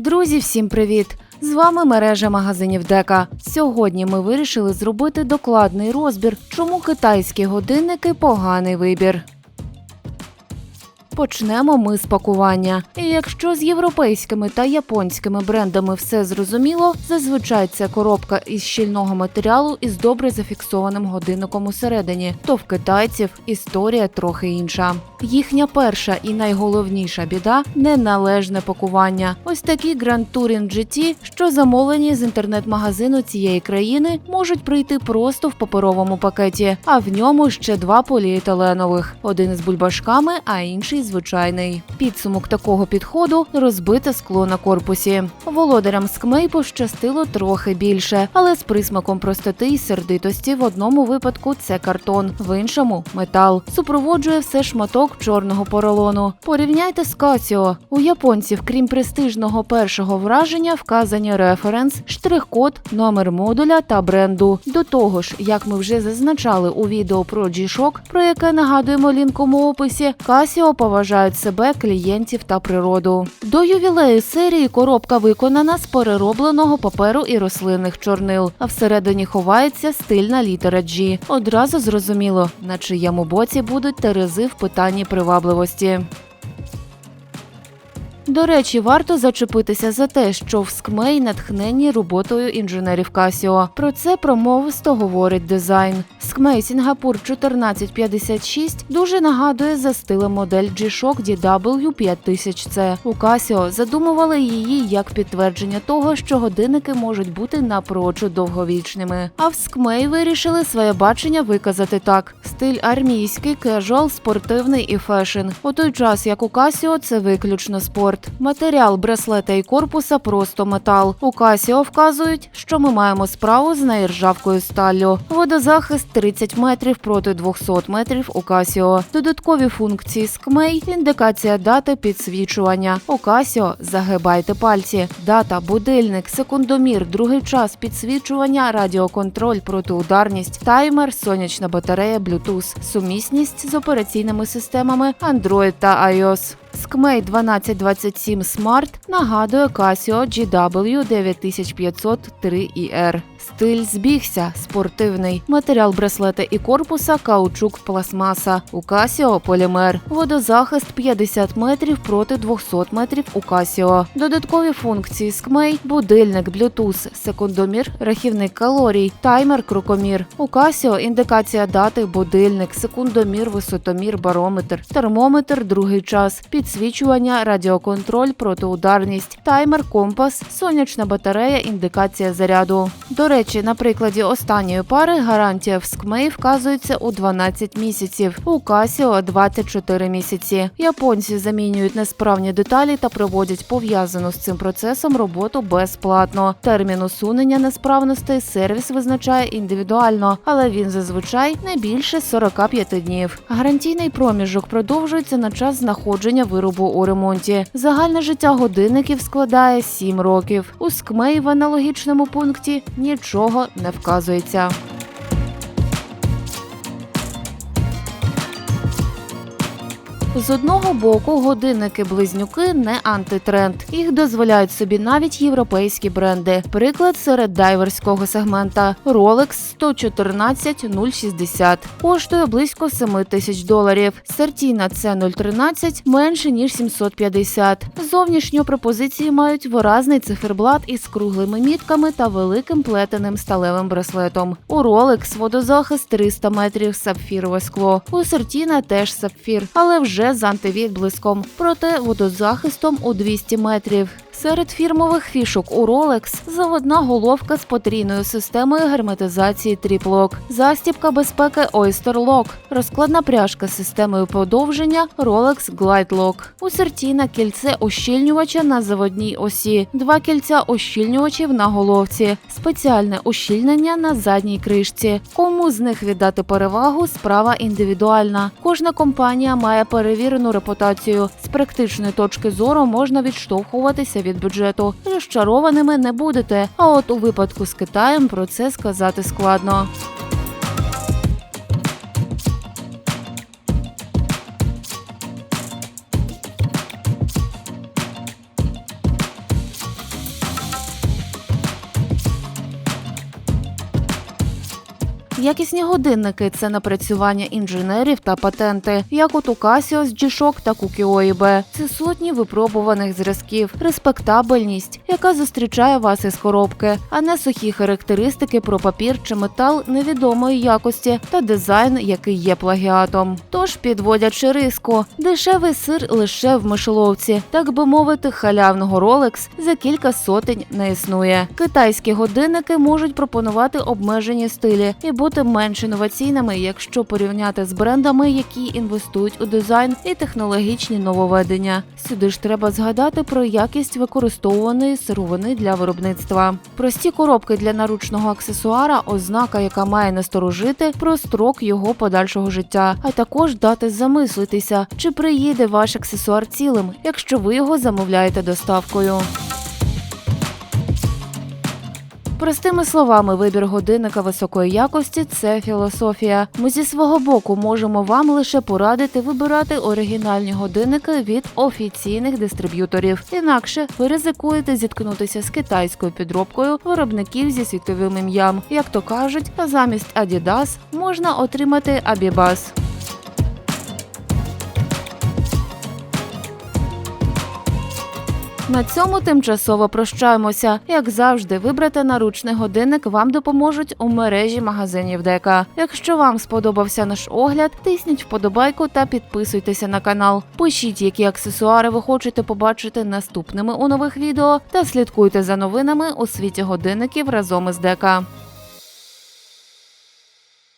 Друзі, всім привіт! З вами мережа магазинів Дека. Сьогодні ми вирішили зробити докладний розбір, чому китайські годинники поганий вибір. Почнемо ми з пакування. І якщо з європейськими та японськими брендами все зрозуміло, зазвичай це коробка із щільного матеріалу із добре зафіксованим годинником усередині, то в китайців історія трохи інша. Їхня перша і найголовніша біда неналежне пакування. Ось такі Grand Touring GT, що замовлені з інтернет-магазину цієї країни, можуть прийти просто в паперовому пакеті, а в ньому ще два поліетиленових: один із бульбашками, а інший звичайний. Підсумок такого підходу розбите скло на корпусі. Володарям скмей пощастило трохи більше, але з присмаком простоти і сердитості в одному випадку це картон, в іншому метал. Супроводжує все шматок чорного поролону. Порівняйте з Casio. У японців, крім престижного першого враження, вказані референс, штрих-код, номер модуля та бренду. До того ж, як ми вже зазначали у відео про G-Shock, про яке нагадуємо лінком у описі, Casio поважають себе, клієнтів та природу. До ювілею серії коробка виконана з переробленого паперу і рослинних чорнил, а всередині ховається стильна літера G. Одразу зрозуміло, на чиєму боці будуть терези в питанні привабливості. До речі, варто зачепитися за те, що в скмей натхненні роботою інженерів Casio. Про це промовисто говорить дизайн. Скмей Сінгапур 1456 дуже нагадує за стилем модель G-Shock DW 5000C. У Casio задумували її як підтвердження того, що годинники можуть бути напрочуд довговічними. А в скмей вирішили своє бачення виказати так: стиль армійський, кежуал, спортивний і фешн. У той час, як у Casio, це виключно спорт. Матеріал браслета і корпуса просто метал. У Casio вказують, що ми маємо справу з наіржавкою сталлю. Водозахист 30 метрів проти 200 метрів у Casio. Додаткові функції скмей, індикація дати підсвічування. У Casio загибайте пальці. Дата, будильник, секундомір, другий час підсвічування, радіоконтроль, протиударність, таймер, сонячна батарея, Bluetooth, сумісність з операційними системами Android та iOS. Скмей 1227 Smart нагадує Casio GW 9503ER. Стиль збігся, спортивний. Матеріал браслета і корпуса каучук пластмаса. У Casio полімер. Водозахист 50 метрів проти 200 метрів у Casio. Додаткові функції скмей, будильник, Bluetooth, секундомір, рахівник калорій, таймер, крокомір. У Casio індикація дати, будильник, секундомір, висотомір, барометр, термометр, другий час, підсвічування, радіоконтроль, протиударність, таймер, компас, сонячна батарея, індикація заряду. До речі, на прикладі останньої пари гарантія в скмей вказується у 12 місяців, у Casio – 24 місяці. Японці замінюють несправні деталі та проводять пов'язану з цим процесом роботу безплатно. Термін усунення несправностей сервіс визначає індивідуально, але він зазвичай не більше 45 днів. Гарантійний проміжок продовжується на час знаходження виробу у ремонті. Загальне життя годинників складає 7 років. У скмей в аналогічному пункті нічого не вказується. З одного боку, годинники-близнюки не антитренд. Їх дозволяють собі навіть європейські бренди. Приклад серед дайверського сегмента Rolex 114 060 коштує близько 7 тисяч доларів. Сертіна c 013 менше ніж 750. Зовнішньо пропозиції мають виразний циферблат із круглими мітками та великим плетеним сталевим браслетом. У Rolex водозахист 300 метрів сапфірове скло. У Сертіна теж сапфір, але вже з антивідблиском, проте водозахистом у 200 метрів. Серед фірмових фішок у Rolex заводна головка з потрійною системою герметизації Triplock, застібка безпеки Oyster Lock, розкладна пряжка з системою подовження Rolex Glide Lock, у Сертіна кільце ощільнювача на заводній осі, два кільця ощільнювачів на головці, спеціальне ущільнення на задній кришці. Кому з них віддати перевагу, справа індивідуальна. Кожна компанія має перевірену репутацію. З практичної точки зору можна відштовхуватися від бюджету. Розчарованими не будете. А от у випадку з Китаєм про це сказати складно. Якісні годинники це напрацювання інженерів та патенти, як от у Casio з G-Shock та Kukio Це сотні випробуваних зразків, респектабельність, яка зустрічає вас із коробки, а не сухі характеристики про папір чи метал невідомої якості та дизайн, який є плагіатом. Тож, підводячи риску, дешевий сир лише в мишоловці, так би мовити, халявного Rolex за кілька сотень не існує. Китайські годинники можуть пропонувати обмежені стилі і бути менш інноваційними, якщо порівняти з брендами, які інвестують у дизайн і технологічні нововведення. Сюди ж треба згадати про якість використовуваної сировини для виробництва. Прості коробки для наручного аксесуара ознака, яка має насторожити про строк його подальшого життя, а також дати замислитися, чи приїде ваш аксесуар цілим, якщо ви його замовляєте доставкою. Простими словами, вибір годинника високої якості це філософія. Ми зі свого боку можемо вам лише порадити вибирати оригінальні годинники від офіційних дистриб'юторів. Інакше ви ризикуєте зіткнутися з китайською підробкою виробників зі світовим ім'ям. Як то кажуть, замість Adidas можна отримати Abibas. На цьому тимчасово прощаємося. Як завжди, вибрати наручний годинник вам допоможуть у мережі магазинів Дека. Якщо вам сподобався наш огляд, тисніть вподобайку та підписуйтеся на канал. Пишіть, які аксесуари ви хочете побачити наступними у нових відео, та слідкуйте за новинами у світі годинників разом із Дека.